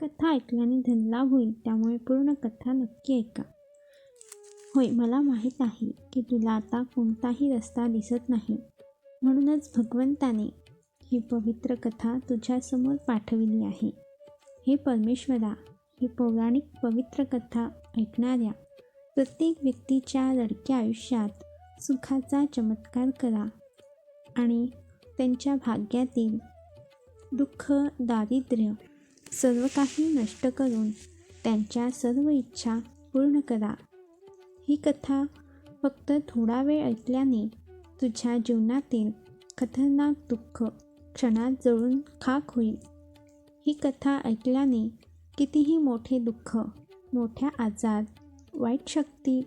कथा ऐकल्याने धनलाभ होईल त्यामुळे पूर्ण कथा नक्की ऐका. होय मला माहीत आहे की तुला आता कोणताही रस्ता दिसत नाही. म्हणूनच भगवंताने ही पवित्र कथा तुझ्यासमोर पाठविली आहे. हे परमेश्वरा ही पौराणिक पवित्र कथा ऐकणाऱ्या प्रत्येक व्यक्तीच्या लडक्या आयुष्यात सुखाचा चमत्कार करा आणि त्यांच्या भाग्यातील दुःख दारिद्र्य सर्व काही नष्ट करून त्यांच्या सर्व इच्छा पूर्ण करा. ही कथा फक्त थोडा वेळ ऐकल्याने तुझ्या जीवनातील खतरनाक दुःख क्षणात जळून खाक होईल. ही कथा ऐकल्याने कितीही मोठे दुःख मोठ्या आजार वाईट शक्ती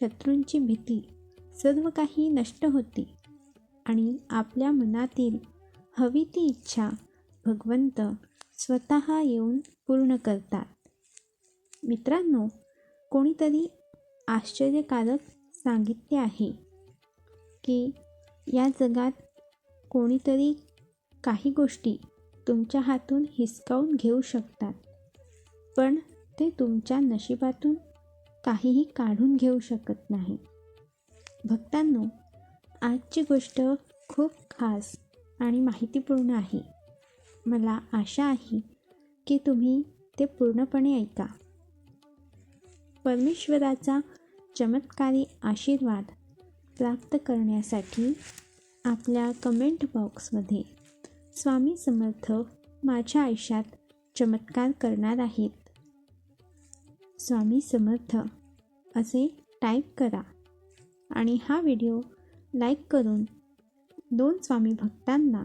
शत्रूंची भीती सर्व काही नष्ट होते आणि आपल्या मनातील हवी ती इच्छा भगवंत स्वतः येऊन पूर्ण करतात. मित्रांनो कोणीतरी आश्चर्यकारक सांगितले आहे की या जगात कोणीतरी काही गोष्टी तुमच्या हातून हिसकावून घेऊ शकतात पण ते तुमच्या नशिबातून काहीही काढून घेऊ शकत नाही. भक्तांनो आजची गोष्ट खूप खास आणि माहितीपूर्ण आहे. मला आशा आहे की तुम्ही ते पूर्णपणे ऐका. परमेश्वराचा चमत्कारी आशीर्वाद प्राप्त करण्यासाठी आपल्या कमेंट बॉक्समध्ये स्वामी समर्थ माझ्या आयुष्यात चमत्कार करणार आहेत. स्वामी समर्थ असे टाईप करा आणि हा व्हिडिओ लाईक करून दोन स्वामी भक्तांना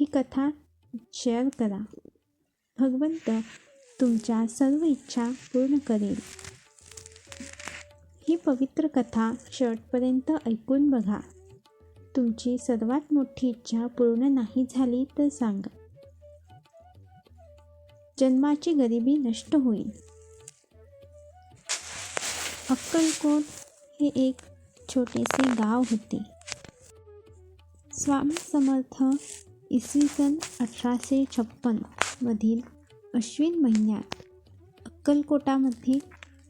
ही कथा शेअर करा. भगवंत तुमच्या सर्व इच्छा पूर्ण करेल. ही पवित्र कथा शेवटपर्यंत ऐकून बघा. तुमची सर्वात मोठी इच्छा पूर्ण नाही झाली तर सांगा. जन्माची गरिबी नष्ट होईल. अक्कलकोट हे एक छोटेसे गाव होते. स्वामी समर्थ इसवी सन अठराशे छप्पनमधील अश्विन महिन्यात अक्कलकोटामध्ये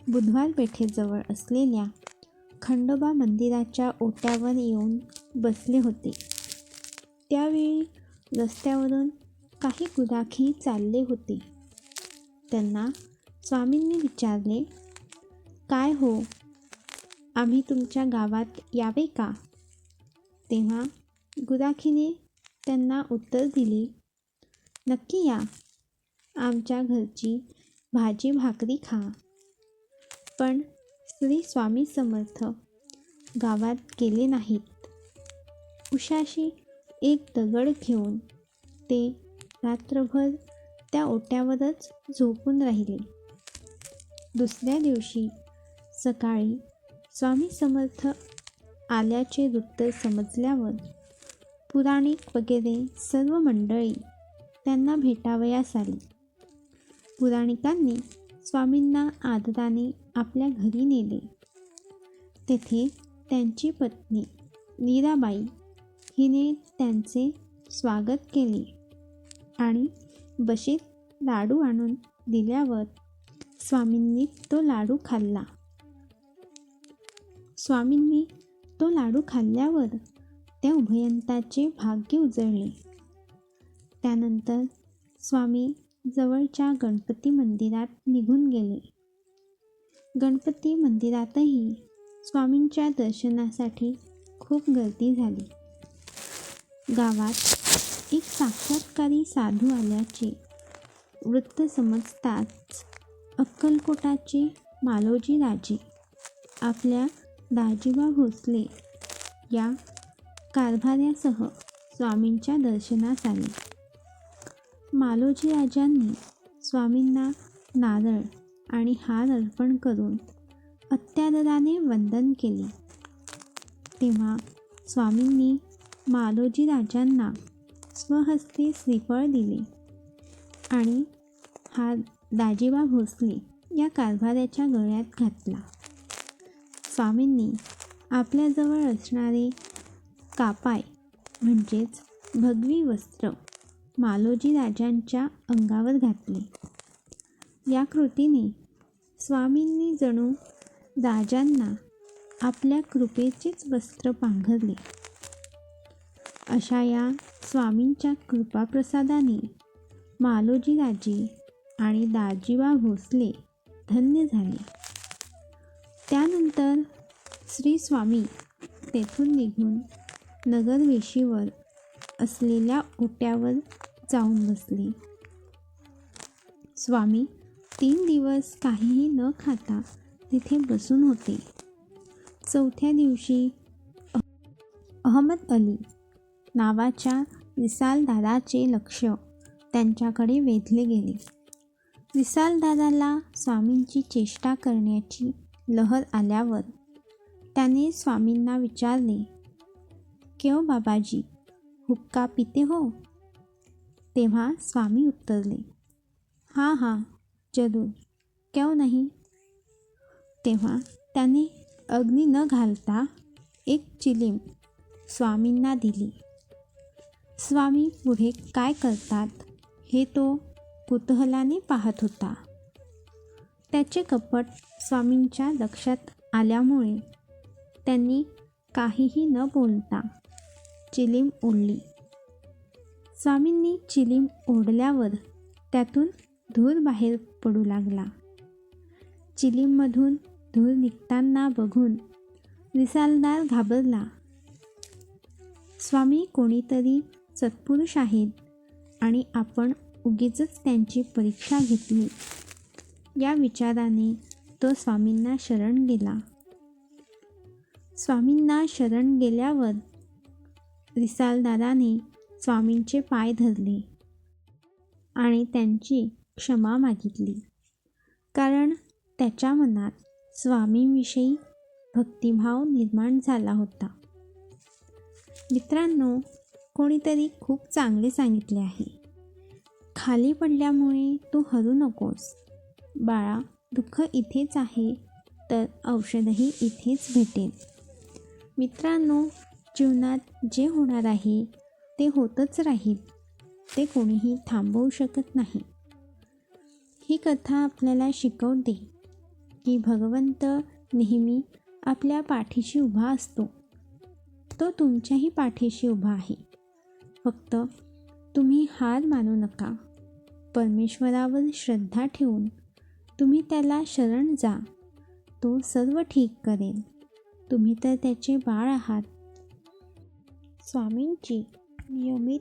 बुधवार पेठेजवळ असलेल्या खंडोबा मंदिराच्या ओट्यावर येऊन बसले होते. त्यावेळी रस्त्यावरून काही गुराखी चालले होते. त्यांना स्वामींनी विचारले काय हो? आम्ही तुमच्या गावात यावे का? तेव्हा गुराखीने त्यांना उत्तर दिले. नक्की या. आमच्या घरची भाजी भाकरी खा. पण श्री स्वामी समर्थ गावात गेले नाहीत. उशाशी एक दगड घेऊन ते रात्रभर त्या ओट्यावरच झोपून राहिले. दुसऱ्या दिवशी सकाळी स्वामी समर्थ आल्याचे वृत्त समजल्यावर पुराणिक वगैरे सर्व मंडळी त्यांना भेटावयास आली पुराणिकांनी स्वामींना आदराने आपल्या घरी नेले. तेथे त्यांची पत्नी मीराबाई हिने त्यांचे स्वागत केले आणि बशीत लाडू आणून दिल्यावर स्वामींनी तो लाडू खाल्ला. स्वामींनी तो लाडू खाल्ल्यावर त्या उभयंताचे भाग्य उजळले. त्यानंतर स्वामी जवळच्या गणपती मंदिरात निघून गेले. गणपती मंदिरातही स्वामींच्या दर्शनासाठी खूप गर्दी झाली. गावात एक साक्षात्कारी साधू आल्याचे वृत्त समजताच अक्कलकोटाचे मालोजी राजे आपल्या दाजीबा भोसले या कारभाऱ्यासह स्वामींच्या दर्शनास आले मालोजी राजांनी स्वामींना नारळ आणि हार अर्पण करून अत्यादराने वंदन केले. तेव्हा स्वामींनी मालोजी राजांना स्वहस्ते श्रीफळ दिले आणि हा दाजीबा भोसले या कारभाऱ्याच्या गळ्यात घातला. स्वामींनी आपल्याजवळ असणारे कापाय म्हणजेच भगवी वस्त्र मालोजी राजांच्या अंगावर घातले. या कृतीने स्वामींनी जणू राजांना आपल्या कृपेचेच वस्त्र पांघरले. अशा या स्वामींच्या कृपाप्रसादाने मालोजी राजे आणि दाजीबा भोसले धन्य झाले. त्यानंतर श्री स्वामी तेथून निघून नगरवेशीवर असलेल्या ओट्यावर जाऊन बसली. स्वामी तीन दिवस काहीही न खाता तिथे बसून होते. चौथ्या दिवशी अहमद अली नावाच्या विसालदाराचे लक्ष त्यांच्याकडे वेधले गेले. विसालदाराला स्वामींची चेष्टा करण्याची लहर आल्यावर त्याने स्वामींना विचारले क्यों बाबाजी? हुक्का पिते हो? तेव्हा स्वामी उत्तरले हां हां जरूर. क्यों नाही? तेव्हा त्याने अग्नी न घालता एक चिलीम स्वामींना दिली. स्वामी पुढे काय करतात हे तो कुतूहलाने पाहत होता. त्याचे कपट स्वामींच्या लक्षात आल्यामुळे त्यांनी काहीही न बोलता चिलीम ओढली. स्वामींनी चिलीम ओढल्यावर त्यातून धूर बाहेर पडू लागला. चिलीममधून धूर निघताना बघून रिसालदार घाबरला. स्वामी कोणीतरी सत्पुरुष आहेत आणि आपण उगीच त्यांची परीक्षा घेतली. या विचाराने तो स्वामींना शरण गेला. स्वामींना शरण गेल्यावर रिसालदाराने स्वामींचे पाय धरले आणि त्यांची क्षमा मागितली. कारण त्याच्या मनात स्वामींविषयी भक्तिभाव निर्माण झाला होता. मित्रांनो कोणीतरी खूप चांगले सांगितले आहे. खाली पडल्यामुळे तू हरू नकोस. बाळा दुःख इथेच आहे तर औषधही इथेच भेटेल. मित्रांनो जीवनात जे होणार आहे ते होतच राहील. ते कोणीही थांबवू शकत नाही. ही कथा आपल्याला शिकवते की भगवंत नेहमी आपल्या पाठीशी उभा असतो. तो तुमच्याही पाठीशी उभा आहे. फक्त तुम्ही हार मानू नका. परमेश्वरावर श्रद्धा ठेवून तुम्ही त्याला शरण जा. तो सर्व ठीक करेल. तुम्ही तर त्याचे बाळ आहात. स्वामींची नियमित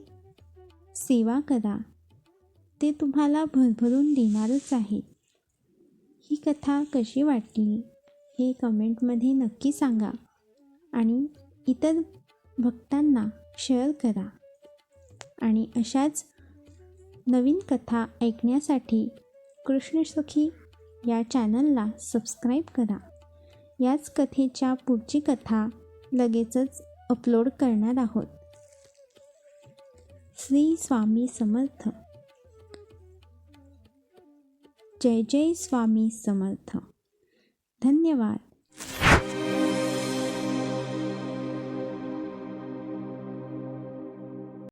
सेवा करा. ते तुम्हाला भरभरून देणारच आहे. ही कथा कशी वाटली हे कमेंटमध्ये नक्की सांगा आणि इतर भक्तांना शेअर करा. आणि अशाच नवीन कथा ऐकण्यासाठी कृष्णसखी या चॅनलला सबस्क्राईब करा. याच कथेच्या पुढची कथा लगेचच अपलोड करणार आहोत. श्री स्वामी समर्थ. जय जय स्वामी समर्थ. धन्यवाद.